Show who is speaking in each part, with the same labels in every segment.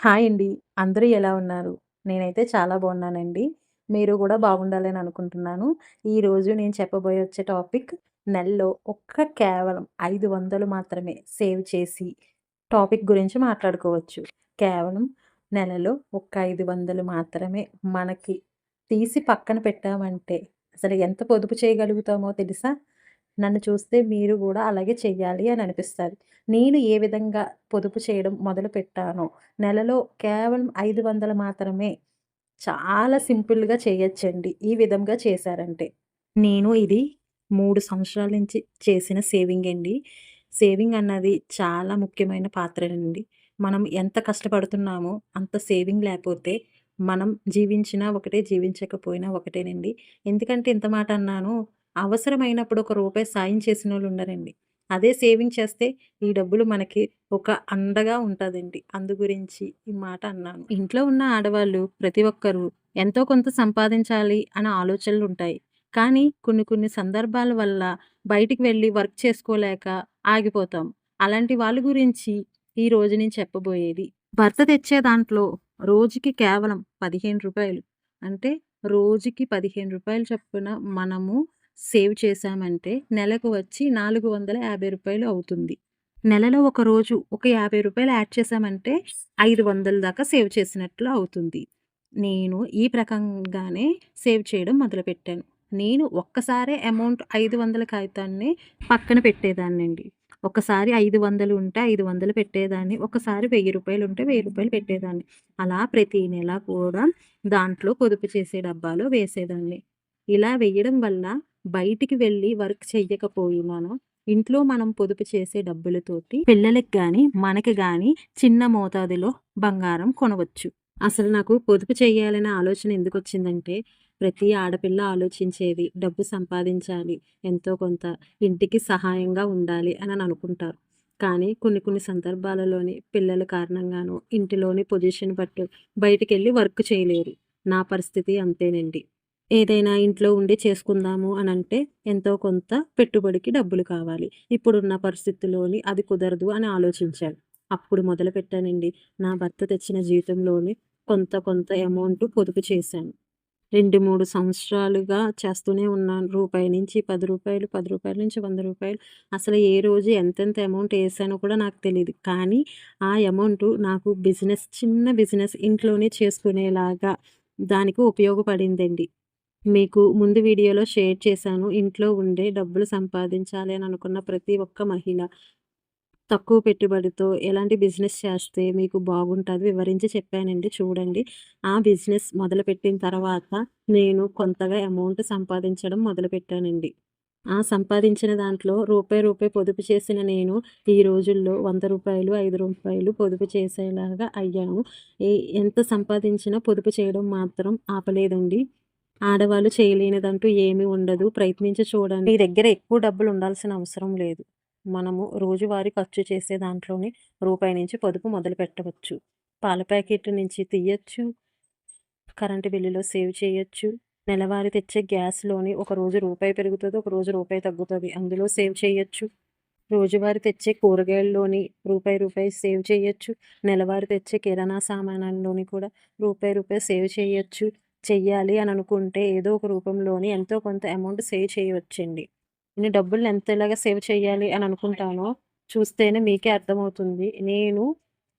Speaker 1: Hi అండి. అందరూ ఎలా ఉన్నారు? నేనైతే చాలా బాగున్నానండి. మీరు కూడా బాగుండాలని అనుకుంటున్నాను. ఈరోజు నేను చెప్పబోయే వచ్చే టాపిక్ నెలలో ఒక్క కేవలం 500 మాత్రమే సేవ్ చేసి టాపిక్ గురించి మాట్లాడుకోవచ్చు. కేవలం నెలలో ఒక్క 500 మాత్రమే మనకి తీసి పక్కన పెట్టామంటే అసలు ఎంత పొదుపు చేయగలుగుతామో తెలుసా? నన్ను చూస్తే మీరు కూడా అలాగే చెయ్యాలి అని అనిపిస్తుంది నేను ఏ విధంగా పొదుపు చేయడం మొదలు పెట్టానో నెలలో కేవలం 500 మాత్రమే చాలా సింపుల్‌గా చేయొచ్చండి. ఈ విధంగా చేశారంటే. నేను ఇది మూడు సంవత్సరాల నుంచి చేసిన సేవింగ్ అండి. సేవింగ్ అన్నది చాలా ముఖ్యమైన పాత్ర అండి మనం ఎంత కష్టపడుతున్నామో అంత సేవింగ్ లేకపోతే మనం జీవించినా ఒకటే, జీవించకపోయినా ఒకటేనండి. ఎందుకంటే ఇంత మాట అన్నాను, అవసరమైనప్పుడు ఒక రూపాయి సాయం చేసిన వాళ్ళు ఉండరండి. అదే సేవింగ్ చేస్తే ఈ డబ్బులు మనకి ఒక అండగా ఉంటుందండి అందు గురించి ఈ మాట అన్నాను. ఇంట్లో ఉన్న ఆడవాళ్ళు ప్రతి ఒక్కరూ ఎంతో కొంత సంపాదించాలి అనే ఆలోచనలు ఉంటాయి కానీ కొన్ని కొన్ని సందర్భాల వల్ల బయటికి వెళ్ళి వర్క్ చేసుకోలేక ఆగిపోతాం. అలాంటి వాళ్ళ గురించి ఈ రోజు నేను చెప్పబోయేది. భర్త తెచ్చే దాంట్లో రోజుకి కేవలం పదిహేను రూపాయలు అంటే రోజుకి పదిహేను రూపాయలు చొప్పున మనము సేవ్ చేశామంటే నెలకు వచ్చి నాలుగు వందల యాభై రూపాయలు అవుతుంది. నెలలో ఒక రోజు ఒక యాభై రూపాయలు యాడ్ చేశామంటే 500 దాకా సేవ్ చేసినట్లు అవుతుంది. నేను ఈ ప్రకంగానే సేవ్ చేయడం మొదలుపెట్టాను. నేను ఒక్కసారే అమౌంట్ 500 కాగితాన్ని పక్కన పెట్టేదాన్నండి. ఒకసారి 500 ఉంటే 500 పెట్టేదాన్ని. ఒకసారి వెయ్యి రూపాయలు ఉంటే వెయ్యి రూపాయలు పెట్టేదాన్ని. అలా ప్రతి నెల కూడా దాంట్లో పొదుపు చేసే డబ్బాలో వేసేదాన్ని. ఇలా వేయడం వల్ల బయటికి వెళ్ళి వర్క్ చెయ్యకపోయినాను ఇంట్లో మనం పొదుపు చేసే డబ్బులతోటి పిల్లలకి కానీ మనకి కానీ చిన్న మోతాదులో బంగారం కొనవచ్చు. అసలు నాకు పొదుపు చేయాలనే ఆలోచన ఎందుకు వచ్చిందంటే ప్రతి ఆడపిల్ల ఆలోచించేది డబ్బు సంపాదించాలి, ఎంతో కొంత ఇంటికి సహాయంగా ఉండాలి అని అనుకుంటారు. కానీ కొన్ని కొన్ని సందర్భాలలోని పిల్లల కారణంగాను ఇంటిలోని పొజిషన్ బట్టి బయటికెళ్ళి వర్క్ చేయలేరు. నా పరిస్థితి అంతేనండి. ఏదైనా ఇంట్లో ఉండి చేసుకుందాము అని అంటే ఎంతో కొంత పెట్టుబడికి డబ్బులు కావాలి. ఇప్పుడున్న పరిస్థితుల్లోని అది కుదరదు అని ఆలోచించాను. అప్పుడు మొదలుపెట్టానండి. నా భర్త తెచ్చిన జీవితంలోని కొంత కొంత అమౌంట్ పొదుపు చేశాను. 2, 3 సంవత్సరాలుగా చేస్తూనే ఉన్నాను. రూపాయి నుంచి పది రూపాయలు పది రూపాయల నుంచి వంద రూపాయలు అసలు ఏ రోజు ఎంతెంత అమౌంట్ వేసానో కూడా నాకు తెలియదు కానీ ఆ అమౌంట్ నాకు బిజినెస్ చిన్న బిజినెస్ ఇంట్లోనే చేసుకునేలాగా దానికి ఉపయోగపడిందండి. మీకు ముందు వీడియోలో షేర్ చేశాను. ఇంట్లో ఉండే డబ్బులు సంపాదించాలి అని అనుకున్న ప్రతి ఒక్క మహిళ తక్కువ పెట్టుబడితో ఎలాంటి బిజినెస్ చేస్తే మీకు బాగుంటుంది వివరించి చెప్పానండి చూడండి. ఆ బిజినెస్ మొదలుపెట్టిన తర్వాత నేను కొంతగా అమౌంట్ సంపాదించడం మొదలుపెట్టానండి. ఆ సంపాదించిన దాంట్లో రూపాయి, రూపాయి పొదుపు చేసిన నేను ఈ రోజుల్లో వంద రూపాయలు ఐదు రూపాయలు పొదుపు చేసేలాగా అయ్యాను. ఎంత సంపాదించినా పొదుపు చేయడం మాత్రం ఆపలేదండి. ఆడవాళ్ళు చేయలేనిదంటూ ఏమీ ఉండదు. ప్రయత్నించి చూడండి. మీ దగ్గర ఎక్కువ డబ్బులు ఉండాల్సిన అవసరం లేదు. మనము రోజువారీ ఖర్చు చేసే దాంట్లోనే రూపాయి నుంచి పొదుపు మొదలుపెట్టవచ్చు. పాల ప్యాకెట్ నుంచి తీయచ్చు కరెంటు బిల్లులో సేవ్ చేయొచ్చు. నెలవారీ తెచ్చే గ్యాస్‌లోని ఒక రోజు రూపాయి పెరుగుతుంది ఒక రోజు రూపాయి తగ్గుతుంది అందులో సేవ్ చేయొచ్చు. రోజువారీ తెచ్చే కూరగాయల్లోని రూపాయి, రూపాయి సేవ్ చేయొచ్చు. నెలవారీ తెచ్చే కిరాణా సామానాల్లోని కూడా రూపాయి, రూపాయి సేవ్ చేయొచ్చు. చెయ్యాలి అని అనుకుంటే ఏదో ఒక రూపంలోని ఎంతో కొంత అమౌంట్ సేవ్ చేయవచ్చండి. నేను డబ్బులు ఎంత ఎలాగా సేవ్ చేయాలి అని అనుకుంటానో చూస్తేనే మీకే అర్థమవుతుంది. నేను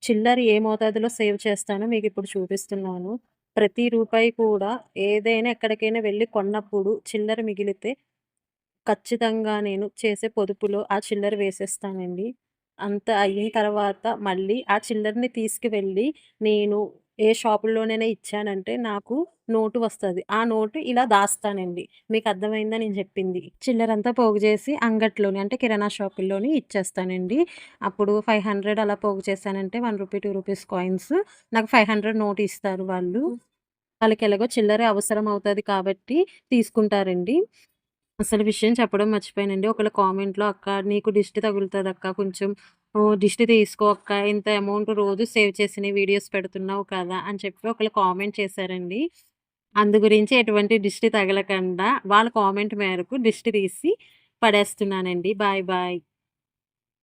Speaker 1: చిల్లర ఏ మోతాదులో సేవ్ చేస్తానో మీకు ఇప్పుడు చూపిస్తున్నాను. ప్రతి రూపాయి కూడా ఏదైనా ఎక్కడికైనా వెళ్ళి కొన్నప్పుడు చిల్లర మిగిలితే ఖచ్చితంగా నేను చేసే పొదుపులో ఆ చిల్లర వేసేస్తానండి. అంత అయిన తర్వాత మళ్ళీ ఆ చిల్లరని తీసుకువెళ్ళి నేను ఏ షాపుల్లోనైనా ఇచ్చానంటే నాకు నోటు వస్తది. ఆ నోటు ఇలా దాస్తానండి. మీకు అర్థమైందా నేను చెప్పింది? చిల్లరంతా పోగు చేసి అంగట్లోని అంటే కిరాణా షాపుల్లోని ఇచ్చేస్తానండి. అప్పుడు 500 అలా పోగు చేశానంటే రూ. 1 రూ. 2 కాయిన్స్ నాకు 500 నోట్ ఇస్తారు వాళ్ళు. వాళ్ళకి ఎలాగో చిల్లర అవసరం అవుతది కాబట్టి తీసుకుంటారండి. అసలు విషయం చెప్పడం మర్చిపోయానండి. ఒకవేళ కామెంట్‌లో "అక్క నీకు దిష్టి తగులుతుంది అక్క కొంచెం దిష్టి తీసుకో అక్క. ఇంత అమౌంట్ రోజు సేవ్ చేసిన వీడియోస్ పెడుతున్నావు కదా!" అని చెప్పి ఒకళ్ళు కామెంట్ చేశారండి. అందు గురించి ఎటువంటి దిష్టి తగలకుండా వాళ్ళ కామెంట్ మేరకు దిష్టి తీసి పడేస్తున్నానండి. Bye bye.